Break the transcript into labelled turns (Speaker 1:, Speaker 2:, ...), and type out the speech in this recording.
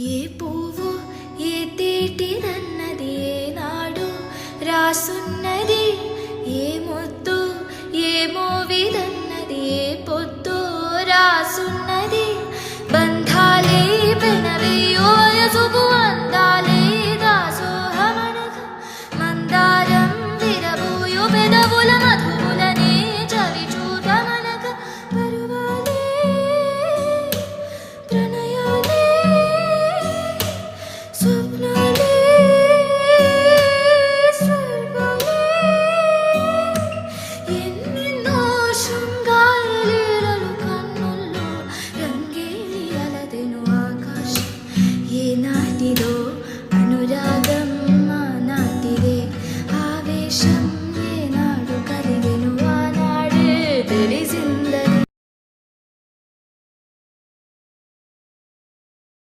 Speaker 1: ఏ పువ్వు ఏ తేటిదన్నది ఏనాడు రాసున్నది ఏ ముద్దు ఏమో మోవిదన్నది